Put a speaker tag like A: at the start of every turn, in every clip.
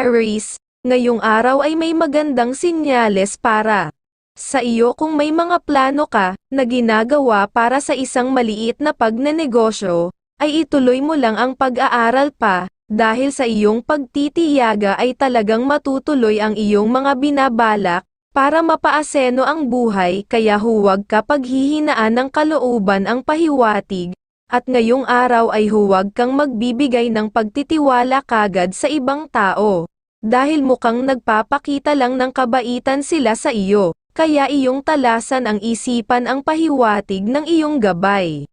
A: Aries, ngayong araw ay may magandang sinyales para sa iyo kung may mga plano ka na ginagawa para sa isang maliit na pagnenegosyo, ay ituloy mo lang ang pag-aaral pa, dahil sa iyong pagtitiyaga ay talagang matutuloy ang iyong mga binabalak, para mapaaseno ang buhay kaya huwag ka paghihinaan ng kalooban ang pahiwatig, at ngayong araw ay huwag kang magbibigay ng pagtitiwala kagad sa ibang tao. Dahil mukhang nagpapakita lang ng kabaitan sila sa iyo, kaya iyong talasan ang isipan ang pahiwatig ng iyong gabay.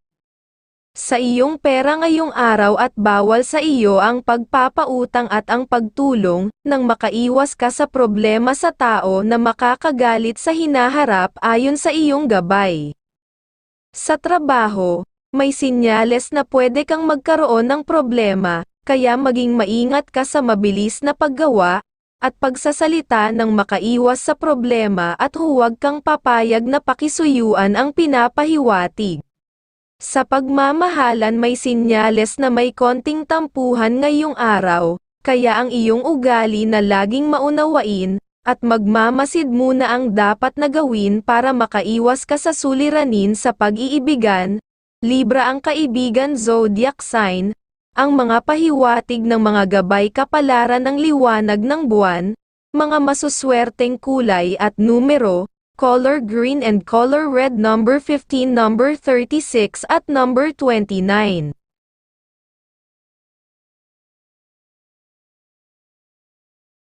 A: Sa iyong pera ngayong araw at bawal sa iyo ang pagpapautang at ang pagtulong, nang makaiwas ka sa problema sa tao na makakagalit sa hinaharap ayon sa iyong gabay. Sa trabaho, may sinyales na pwede kang magkaroon ng problema, kaya maging maingat ka sa mabilis na paggawa, at pagsasalita ng makaiwas sa problema at huwag kang papayag na pakisuyuan ang pinapahiwatig. Sa pagmamahalan may sinyales na may konting tampuhan ngayong araw, kaya ang iyong ugali na laging maunawain, at magmamasid muna ang dapat na gawin para makaiwas ka sa suliranin sa pag-iibigan, Libra ang kaibigan zodiac sign, ang mga pahiwatig ng mga gabay kapalaran ng liwanag ng buwan, mga masuswerteng kulay at numero, color green and color red number 15 number 36 at number 29.